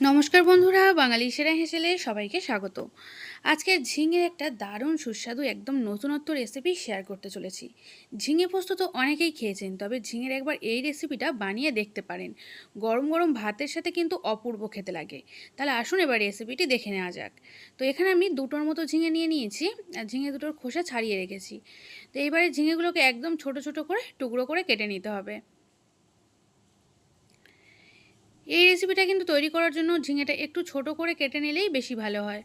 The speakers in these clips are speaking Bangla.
নমস্কার বন্ধুরা, বাঙালি সেরা হেসেলে সবাইকে স্বাগত। আজকে ঝিঙের একটা দারুণ সুস্বাদু একদম নতুনত্ব রেসিপি শেয়ার করতে চলেছি। ঝিঙে পোস্ত তো অনেকেই খেয়েছেন, তবে ঝিঙের একবার এই রেসিপিটা বানিয়ে দেখতে পারেন। গরম গরম ভাতের সাথে কিন্তু অপূর্ব খেতে লাগে। তাহলে আসুন এবার রেসিপিটি দেখে নেওয়া যাক। তো এখানে আমি দুটোর মতো ঝিঙে নিয়ে নিয়েছি, আর ঝিঙে দুটোর খোসা ছাড়িয়ে রেখেছি। তো এইবারে ঝিঙেগুলোকে একদম ছোট ছোট করে টুকরো করে কেটে নিতে হবে। এই রেসিপিটা কিন্তু তৈরি করার জন্য ঝিঙেটা একটু ছোট করে কেটে নিলেই বেশি ভালো হয়।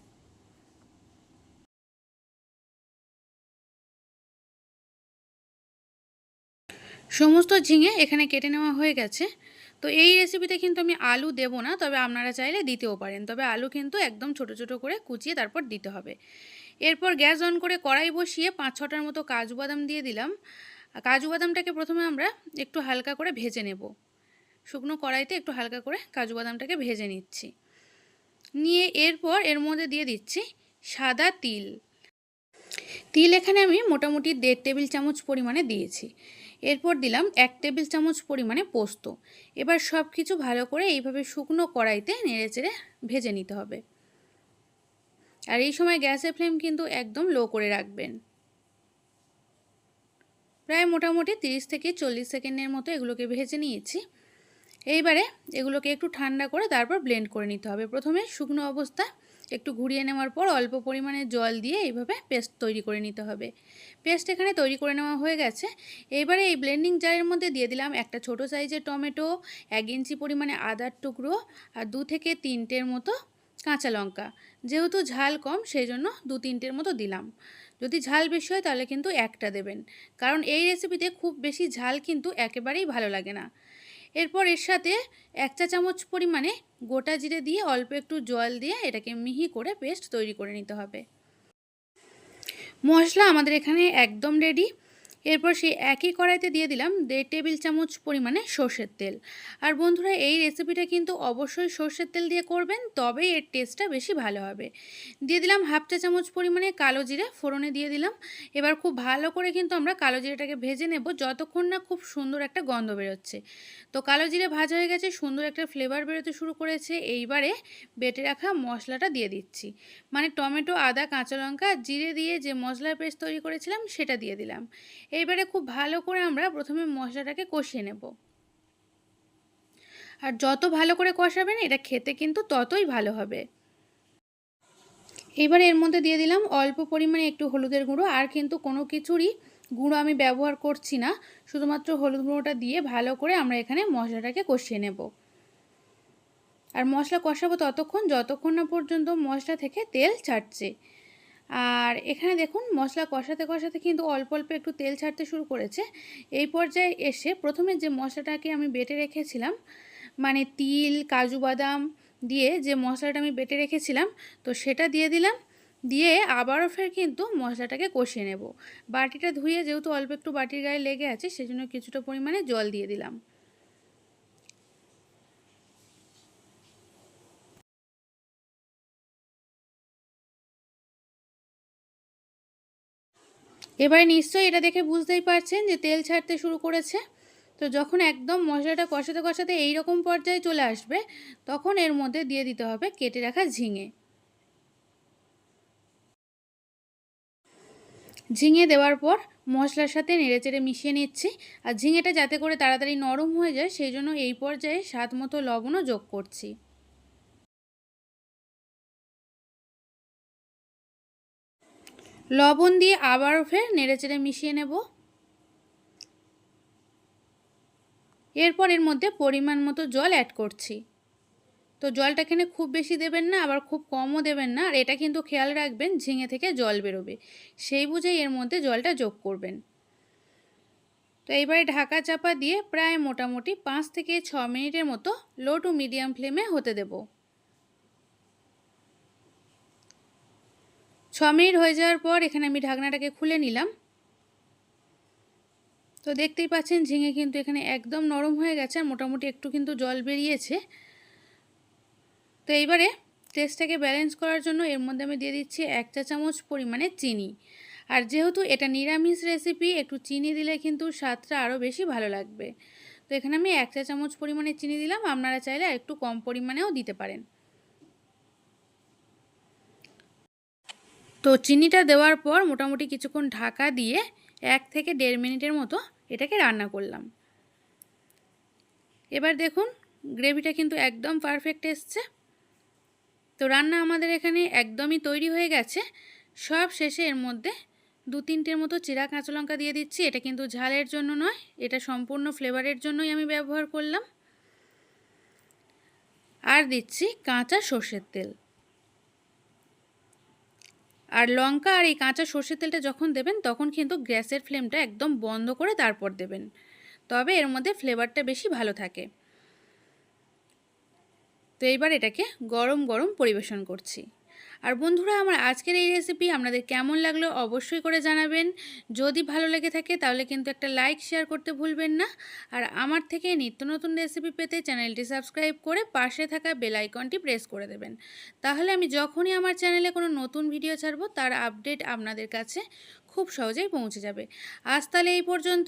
সমস্ত ঝিঙে এখানে কেটে নেওয়া হয়ে গেছে। তো এই রেসিপিতে কিন্তু আমি আলু দেব না, তবে আপনারা চাইলে দিতেও পারেন। তবে আলু কিন্তু একদম ছোট ছোট করে কুচিয়ে তারপর দিতে হবে। এরপর গ্যাস অন করে কড়াই বসিয়ে পাঁচ ছটার মতো কাজু বাদাম দিয়ে দিলাম। কাজু বাদামটাকে প্রথমে আমরা একটু হালকা করে ভেজে নেব। শুকনো কড়াইতে একটু হালকা করে কাজু বাদামটাকে ভেজে নিচ্ছি। নিয়ে এরপর এর মধ্যে দিয়ে দিচ্ছি সাদা তিল। তিল এখানে আমি মোটামুটি দেড় টেবিল চামচ পরিমাণে দিয়েছি। এরপর দিলাম এক টেবিল চামচ পরিমাণে পোস্ত। এবার সব কিছু ভালো করে এইভাবে শুকনো কড়াইতে নেড়ে চেড়ে ভেজে নিতে হবে। আর এই সময় গ্যাসের ফ্লেম কিন্তু একদম লো করে রাখবেন। প্রায় মোটামুটি তিরিশ থেকে চল্লিশ সেকেন্ডের মতো এগুলোকে ভেজে নিয়েছি। এইবারে এগুলোকে একটু ঠান্ডা করে তারপর ব্লেন্ড করে নিতে হবে। প্রথমে শুকনো অবস্থা, একটু ঘুরিয়ে নেওয়ার পর অল্প পরিমাণে জল দিয়ে এইভাবে পেস্ট তৈরি করে নিতে হবে। পেস্ট এখানে তৈরি করে নেওয়া হয়ে গেছে। এবারে এই ব্লেন্ডিং জারের মধ্যে দিয়ে দিলাম একটা ছোট সাইজের টমেটো, এক ইঞ্চি পরিমাণে আদার টুকরো আর দু থেকে তিনটের মতো কাঁচা লঙ্কা। যেহেতু ঝাল কম সেই জন্য দু তিনটের মতো দিলাম। যদি ঝাল বেশি হয় তাহলে কিন্তু একটা দেবেন। কারণ এই রেসিপিতে খুব বেশি ঝাল কিন্তু একেবারেই ভালো লাগে না। এরপর এর সাথে এক চা চামচ পরিমাণে গোটা জিরে দিয়ে অল্প একটু জল দিয়ে এটাকে মিহি করে পেস্ট তৈরি করে নিতে হবে। মশলা আমাদের এখানে একদম রেডি এরপর সেই একই কড়াইতে দিয়ে দিলাম দেড় টেবিল চামচ পরিমাণে সর্ষের তেল। আর বন্ধুরা, এই রেসিপিটা কিন্তু অবশ্যই সর্ষের তেল দিয়ে করবেন, তবেই এর টেস্টটা বেশি ভালো হবে। দিয়ে দিলাম হাফ চা চামচ পরিমাণে কালো জিরে, ফোড়নে দিয়ে দিলাম। এবার খুব ভালো করে কিন্তু আমরা কালো জিরেটাকে ভেজে নেব, যতক্ষণ না খুব সুন্দর একটা গন্ধ বেরোচ্ছে। তো কালো জিরে ভাজা হয়ে গেছে, সুন্দর একটা ফ্লেভার বেরোতে শুরু করেছে। এইবারে বেটে রাখা মশলাটা দিয়ে দিচ্ছি। মানে টমেটো, আদা, কাঁচা লঙ্কা, জিরে দিয়ে যে মশলার পেস্ট তৈরি করেছিলাম, সেটা দিয়ে দিলাম। এইবারে খুব ভালো করে আমরা প্রথমে মশলাটাকে কষিয়ে নেব। আর যত ভালো করে কষাবেন এটা খেতে কিন্তু ততই ভালো হবে। এবার এর মধ্যে দিয়ে দিলাম অল্প পরিমাণে একটু হলুদের গুঁড়ো, আর কিন্তু কোনো কিছুরই গুঁড়ো আমি ব্যবহার করছি না। শুধুমাত্র হলুদ গুঁড়োটা দিয়ে ভালো করে আমরা এখানে মশলাটাকে কষিয়ে নেব। আর মশলা কষাবো ততক্ষণ, যতক্ষণ না পর্যন্ত মশলা থেকে তেল ছাড়ছে। আর এখানে দেখুন মশলা কষাতে কষাতে কিন্তু অল্প অল্প একটু তেল ছাড়তে শুরু করেছে। এই পর্যায়ে এসে প্রথমে যে মশলাটাকে আমি বেটে রেখেছিলাম মানে তিল, কাজু বাদাম দিয়ে যে মশলাটা আমি বেটে রেখেছিলাম, তো সেটা দিয়ে দিলাম। দিয়ে আবারও ফের কিন্তু মশলাটাকে কষিয়ে নেব। বাটিটা ধুয়ে যেহেতু অল্প একটু বাটির গায়ে লেগে আছে, সেজন্য কিছুটা পরিমাণে জল দিয়ে দিলাম। এবারে নিশ্চয়ই এটা দেখে বুঝতেই পারছেন যে তেল ছাড়তে শুরু করেছে। তো যখন একদম মশলাটা কষাতে কষাতে এই রকম পর্যায়ে চলে আসবে, তখন এর মধ্যে দিয়ে দিতে হবে কেটে রাখা ঝিঙে। ঝিঙে দেওয়ার পর মশলার সাথে নেড়েচেড়ে মিশিয়ে নিচ্ছি। আর ঝিঙেটা যাতে করে তাড়াতাড়ি নরম হয়ে যায়, সেই জন্য এই পর্যায়ে স্বাদ মতো লবণও যোগ করছি। লবণ দিয়ে আবার ফের নেড়েচেড়ে মিশিয়ে নেব। এরপর এর মধ্যে পরিমাণ মতো জল অ্যাড করছি। তো জলটা এখানে খুব বেশি দেবেন না, আবার খুব কমও দেবেন না, আর এটা কিন্তু খেয়াল রাখবেন ঝিঙে থেকে জল বেরোবে। সেই বুঝেই এর মধ্যে জলটা যোগ করবেন। তো এইবারে ঢাকা চাপা দিয়ে প্রায় মোটামুটি পাঁচ থেকে ছ মিনিটের মতো লো টু মিডিয়াম ফ্লেমে হতে দেবো। ছ মিনিট হয়ে যাওয়ার পর এখানে আমি ঢাকনাটাকে খুলে নিলাম। তো দেখতেই পাচ্ছেন ঝিঙে কিন্তু এখানে একদম নরম হয়ে গেছে আর মোটামুটি একটু কিন্তু জল বেরিয়েছে। তো এইবারে টেস্টটাকে ব্যালেন্স করার জন্য এর মধ্যে আমি দিয়ে দিচ্ছি এক চা চামচ পরিমাণে চিনি। আর যেহেতু এটা নিরামিষ রেসিপি একটু চিনি দিলে কিন্তু স্বাদটা আরও বেশি ভালো লাগবে। তো এখানে আমি এক চা চামচ পরিমাণে চিনি দিলাম, আপনারা চাইলে একটু কম পরিমাণেও দিতে পারেন। তো চিনিটা দেওয়ার পর মোটামুটি কিছুক্ষণ ঢাকা দিয়ে এক থেকে দেড় মিনিটের মতো এটাকে রান্না করলাম। এবার দেখুন, গ্রেভিটা কিন্তু একদম পারফেক্ট এসছে। তো রান্না আমাদের এখানে একদমই তৈরি হয়ে গেছে। সব শেষে এর মধ্যে দু তিনটের মতো চিরা কাঁচা লঙ্কা দিয়ে দিচ্ছি। এটা কিন্তু ঝালের জন্য নয়, এটা সম্পূর্ণ ফ্লেভারের জন্যই আমি ব্যবহার করলাম। আর দিচ্ছি কাঁচা সর্ষের তেল। আর লঙ্কা আর এই কাঁচা সর্ষের তেলটা যখন দেবেন, তখন কিন্তু গ্যাসের ফ্লেমটা একদম বন্ধ করে তারপর দেবেন। তবে এর মধ্যে ফ্লেভারটা বেশি ভালো থাকে। তো এইবার এটাকে গরম গরম পরিবেশন করছি। আর বন্ধুরা, আমার আজকের এই রেসিপি আপনাদের কেমন লাগল অবশ্যই করে জানাবেন। যদি ভালো লেগে থাকে তাহলে কিন্তু একটা লাইক শেয়ার করতে ভুলবেন না। আর আমার থেকে নিত্য নতুন রেসিপি পেতে চ্যানেলটি সাবস্ক্রাইব করে পাশে থাকা বেল আইকনটি প্রেস করে দেবেন। তাহলে আমি যখনই আমার চ্যানেলে কোনো নতুন ভিডিও ছাড়বো, তার আপডেট আপনাদের কাছে খুব সহজেই পৌঁছে যাবে। আজ তাহলে এই পর্যন্ত,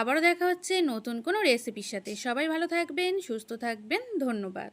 আবারও দেখা হচ্ছে নতুন কোনো রেসিপির সাথে। সবাই ভালো থাকবেন, সুস্থ থাকবেন, ধন্যবাদ।